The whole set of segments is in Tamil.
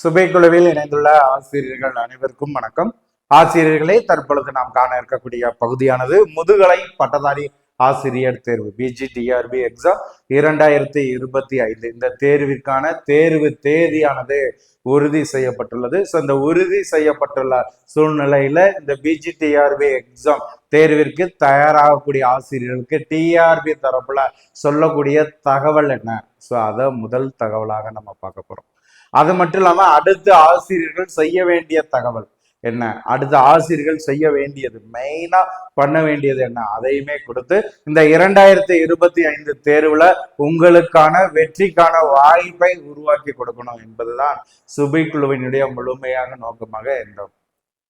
சுபை குழுவில் இணைந்துள்ள ஆசிரியர்கள் அனைவருக்கும் வணக்கம். ஆசிரியர்களே தற்பொழுது நாம் காண இருக்கக்கூடிய பகுதியானது முதுகலை பட்டதாரி ஆசிரியர் தேர்வு பிஜிடிஆர்பி எக்ஸாம் இரண்டாயிரத்தி இருபத்தி ஐந்து. இந்த தேர்விற்கான தேர்வு தேதியானது உறுதி செய்யப்பட்டுள்ளது. ஸோ இந்த உறுதி செய்யப்பட்டுள்ள சூழ்நிலையில இந்த பிஜிடிஆர்பி எக்ஸாம் தேர்விற்கு தயாராகக்கூடிய ஆசிரியர்களுக்கு டிஆர்பி தரப்புல சொல்லக்கூடிய தகவல் என்ன? ஸோ அதை முதல் தகவலாக நம்ம பார்க்க போறோம். அது மட்டும் இல்லாமல் அடுத்த ஆசிரியர்கள் செய்ய வேண்டிய தகவல் என்ன? அடுத்த ஆசிரியர்கள் செய்ய வேண்டியது மெயினா பண்ண வேண்டியது என்ன? அதையுமே கொடுத்து இந்த இரண்டாயிரத்தி இருபத்தி ஐந்து தேர்வுல உங்களுக்கான வெற்றிக்கான வாய்ப்பை உருவாக்கி கொடுக்கணும் என்பதுதான் சுபை குழுவினுடைய முழுமையான நோக்கமாக இந்த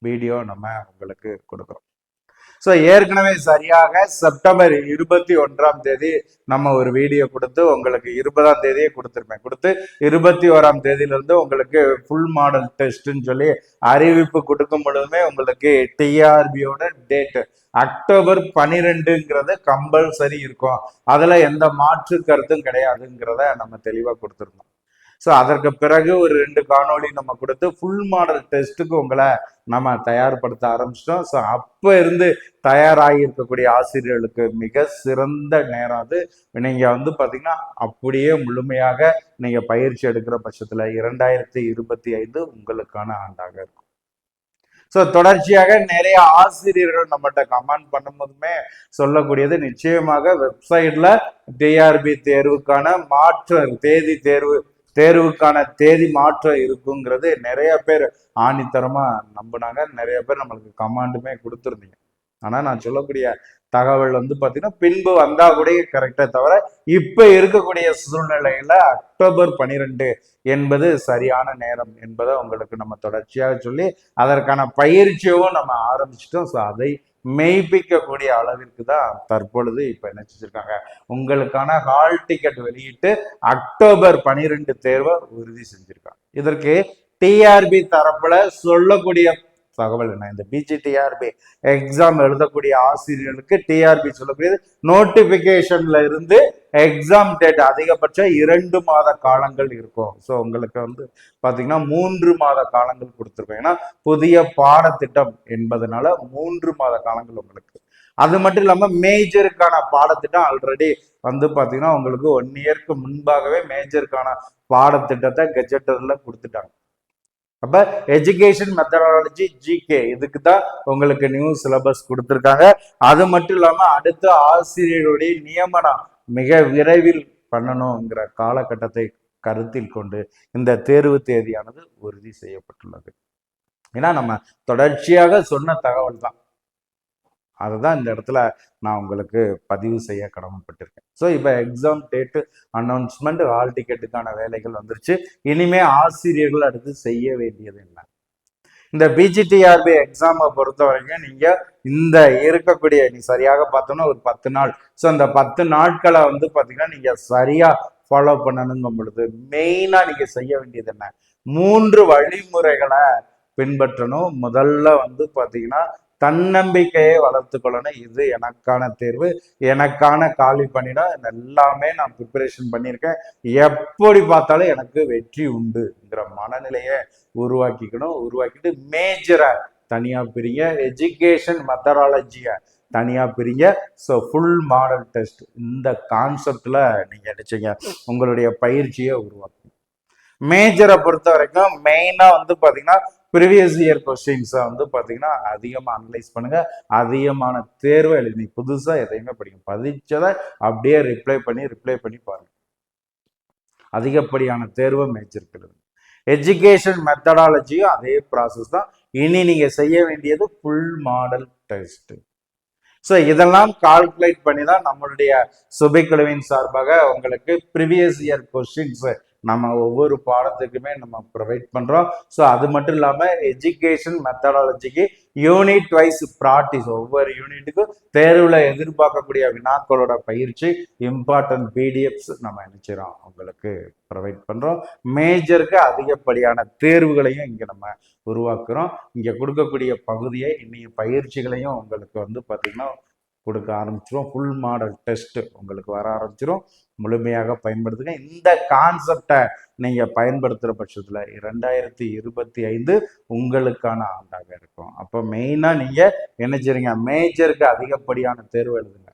வீடியோ நம்ம உங்களுக்கு கொடுக்குறோம். ஸோ ஏற்கனவே சரியாக செப்டம்பர் இருபத்தி ஒன்றாம் தேதி நம்ம ஒரு வீடியோ கொடுத்து உங்களுக்கு இருபதாம் தேதியே கொடுத்துருப்பேன். கொடுத்து இருபத்தி ஓராம் தேதியிலிருந்து உங்களுக்கு ஃபுல் மாடல் டெஸ்ட்னு சொல்லி அறிவிப்பு கொடுக்கும் பொழுதுமே உங்களுக்கு டிஆர்பியோட டேட்டு அக்டோபர் பனிரெண்டுங்கிறது கம்பல்சரி இருக்கும். அதில் எந்த மாற்று கருத்தும் கிடையாதுங்கிறத நம்ம தெளிவா கொடுத்துருந்தோம். ஸோ அதற்கு பிறகு ஒரு ரெண்டு காணொளி நம்ம கொடுத்து ஃபுல் மாடல் டெஸ்ட்டுக்கு உங்களை நம்ம தயார்படுத்த ஆரம்பிச்சிட்டோம். ஸோ அப்போ இருந்து தயாராகி இருக்கக்கூடிய ஆசிரியர்களுக்கு மிக சிறந்த நேரம் அது. நீங்கள் வந்து பாத்தீங்கன்னா அப்படியே முழுமையாக நீங்க பயிற்சி எடுக்கிற பட்சத்துல இரண்டாயிரத்தி இருபத்தி ஐந்து உங்களுக்கான ஆண்டாக இருக்கும். ஸோ தொடர்ச்சியாக நிறைய ஆசிரியர்கள் நம்மகிட்ட கமெண்ட் பண்ணும்போதுமே சொல்லக்கூடியது நிச்சயமாக வெப்சைட்ல டிஆர்பி தேர்வுக்கான மாற்று தேதி தேர்வு தேர்வுக்கான தேதி மாற்றம் இருக்குங்கிறது நிறைய பேர் ஆணித்தரமாக நம்பினாங்க. நிறைய பேர் நம்மளுக்கு கமாண்டுமே கொடுத்துருந்தீங்க. ஆனால் நான் சொல்லக்கூடிய தகவல் வந்து பார்த்தீங்கன்னா பின்பு வந்தால் கூட கரெக்டாக தவிர இப்போ இருக்கக்கூடிய சூழ்நிலையில் அக்டோபர் பனிரெண்டு என்பது சரியான நேரம் என்பதை உங்களுக்கு நம்ம தொடர்ச்சியாக சொல்லி அதற்கான பயிற்சியும் நம்ம ஆரம்பிச்சிட்டோம். ஸோ அதை மெய்ப்பிக்கக்கூடிய அளவிற்கு தான் தற்பொழுது இப்ப என்ன உங்களுக்கான ஹால் டிக்கெட் வெளியிட்டு அக்டோபர் பனிரெண்டு தேர்வை உறுதி செஞ்சுருக்காங்க. இதற்கு டிஆர்பி தரப்புல சொல்லக்கூடிய தகவல் என்ன? இந்த பிஜி டிஆர்பி எக்ஸாம் எழுதக்கூடிய ஆசிரியர்களுக்கு டிஆர்பி சொல்லக்கூடியது. நோட்டிபிகேஷன்ல இருந்து எக்ஸாம் டேட் அதிகபட்சம் இரண்டு மாத காலங்கள் இருக்கும். ஸோ உங்களுக்கு வந்து பாத்தீங்கன்னா மூன்று மாத காலங்கள் கொடுத்துருக்கோம். ஏன்னா புதிய பாடத்திட்டம் என்பதனால மூன்று மாத காலங்கள் உங்களுக்கு. அது மட்டும் இல்லாம மேஜருக்கான பாடத்திட்டம் ஆல்ரெடி வந்து பாத்தீங்கன்னா உங்களுக்கு ஒன் இயர்க்கு முன்பாகவே மேஜருக்கான பாடத்திட்டத்தை கெஜெட்டரில் கொடுத்துட்டாங்க. அப்ப எஜுகேஷன் மெத்தடாலஜி ஜிகே இதுக்கு தான் உங்களுக்கு நியூ சிலபஸ் கொடுத்துருக்காங்க. அது மட்டும் இல்லாம அடுத்த ஆசிரியருடைய நியமனம் மிக விரைவில் பண்ணணுங்கிற காலகட்டத்தை கருத்தில் கொண்டு இந்த தேர்வு தேதியானது உறுதி செய்யப்பட்டுள்ளது. ஏன்னா நம்ம தொடர்ச்சியாக சொன்ன தகவல் தான் அதுதான் இந்த இடத்துல நான் உங்களுக்கு பதிவு செய்ய கடமைப்பட்டிருக்கேன். ஸோ இப்போ எக்ஸாம் டேட்டு அனௌன்ஸ்மெண்ட் ஹால் டிக்கெட்டுக்கான வேலைகள் வந்துருச்சு. இனிமே ஆசிரியர்கள் அடுத்து செய்ய வேண்டியது என்ன? இந்த பிஜிடிஆர்பி எக்ஸாமை பொறுத்த வரைக்கும் நீங்க இந்த இருக்கக்கூடிய நீ சரியாக பார்த்தோன்னா ஒரு பத்து நாள். ஸோ அந்த பத்து நாட்களை வந்து பார்த்தீங்கன்னா நீங்க சரியா ஃபாலோ பண்ணணுங்கும் பொழுது மெயினா நீங்க செய்ய வேண்டியது என்ன? மூன்று வழிமுறைகளை பின்பற்றணும். முதல்ல வந்து பார்த்தீங்கன்னா தன்னம்பிக்கையை வளர்த்து கொள்ளணும். இது எனக்கான தேர்வு எனக்கான காலி பணியிடம் எல்லாமே நான் ப்ரிப்பரேஷன் பண்ணியிருக்கேன். எப்படி பார்த்தாலும் எனக்கு வெற்றி உண்டுங்கிற மனநிலையை உருவாக்கிக்கணும். உருவாக்கிட்டு மேஜரை தனியாக பிரிங்க. எஜுகேஷன் மெத்தடாலஜியை தனியாக பிரிங்க. ஸோ ஃபுல் மாடல் டெஸ்ட் இந்த கான்செப்டில் நீங்கள் நினச்சிங்க. உங்களுடைய பயிற்சியை உருவாக்கணும். மேஜரை பொறுத்த வரைக்கும் மெயினாக வந்து பார்த்தீங்கன்னா ப்ரீவியஸ் இயர் கொஸ்டின்ஸை வந்து பார்த்தீங்கன்னா அதிகமாக அனலைஸ் பண்ணுங்கள் அதிகமான தேர்வை எழுதி புதுசாக எதையுமே படிக்கும் பதிச்சதை அப்படியே ரிப்ளை பண்ணி ரிப்ளை பண்ணி பாருங்கள் அதிகப்படியான தேர்வை மேய்ச்சிருக்கிறது எஜுகேஷன் மெத்தடாலஜியும் அதே ப்ராசஸ் தான். இனி நீங்கள் செய்ய வேண்டியது ஃபுல் மாடல் டெஸ்ட்டு ஸோ இதெல்லாம் கால்குலேட் பண்ணி தான் நம்மளுடைய சுபைக்குழுவின் சார்பாக உங்களுக்கு ப்ரிவியஸ் இயர் கொஸ்டின்ஸ் நம்ம ஒவ்வொரு பாடத்துக்குமே நம்ம ப்ரொவைட் பண்ணுறோம் ஸோ அது மட்டும் இல்லாமல் எஜுகேஷன் மெத்தடாலஜிக்கு யூனிட் வைஸ் ப்ராக்டிஸ் ஒவ்வொரு யூனிட்டுக்கும் தேர்வில் எதிர்பார்க்கக்கூடிய வினாக்களோட பயிற்சி இம்பார்ட்டன்ட் பிடிஎஃப்ஸ் நம்ம நினைச்சிரோம் உங்களுக்கு ப்ரொவைட் பண்ணுறோம் மேஜருக்கு அதிகப்படியான தேர்வுகளையும் இங்கே நம்ம உருவாக்குறோம். இங்கே கொடுக்கக்கூடிய பகுதியை இன்னைய பயிற்சிகளையும் உங்களுக்கு வந்து பார்த்திங்கன்னா கொடுக்க ஆரம்பிச்சிரும். ஃபுல் மாடல் டெஸ்ட்டு உங்களுக்கு வர ஆரம்பிச்சிரும். முழுமையாக பயன்படுத்துங்க. இந்த கான்செப்டை நீங்கள் பயன்படுத்துகிற பட்சத்தில் ரெண்டாயிரத்தி இருபத்தி ஐந்து உங்களுக்கான ஆண்டாக இருக்கும். அப்போ மெயினாக நீங்கள் என்ன செய்றீங்க? மேஜருக்கு அதிகப்படியான தேர்வு எழுதுங்க.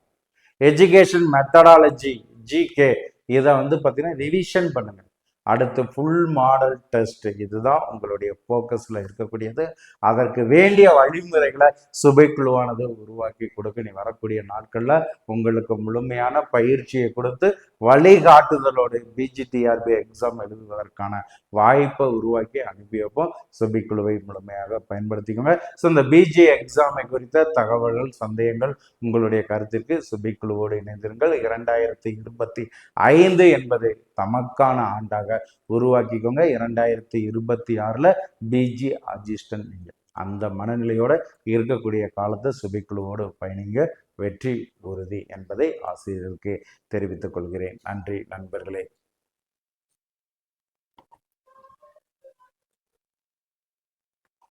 எஜுகேஷன் மெத்தடாலஜி ஜிகே இதை வந்து பார்த்தீங்கன்னா ரிவிஷன் பண்ணுங்கள் அடுத்து ஃபுல் மாடல் டெஸ்ட் இதுதான் உங்களுடைய ஃபோக்கஸில் இருக்கக்கூடியது. அதற்கு வேண்டிய வழிமுறைகளை சுபைக்குழுவானது உருவாக்கி கொடுக்க. நீ வரக்கூடிய நாட்களில் உங்களுக்கு முழுமையான பயிற்சியை கொடுத்து வழிகாட்டுதலோடு பிஜிடிஆர்பி எக்ஸாம் எழுதுவதற்கான வாய்ப்பை உருவாக்கி அனுப்பி வைப்போம். சுபிக்குழுவை முழுமையாக பயன்படுத்திக்கோங்க. ஸோ இந்த பிஜி எக்ஸாமை குறித்த தகவல்கள் சந்தேகங்கள் உங்களுடைய கருத்திற்கு சுபிக்குழுவோடு இணைந்திருங்கள். இரண்டாயிரத்தி இருபத்தி ஐந்து என்பது தமக்கான ஆண்டாக உருவாக்கிக்கோங்க. இரண்டாயிரத்தி இருபத்தி ஆறில் பிஜி அஜிஸ்டன் நீங்கள் அந்த மனநிலையோடு இருக்கக்கூடிய காலத்தை சுபிக்குழுவோடு பயணிங்க. வெற்றி உறுதி என்பதை ஆசிரியர்களுக்கு தெரிவித்துக் கொள்கிறேன். நன்றி நண்பர்களே.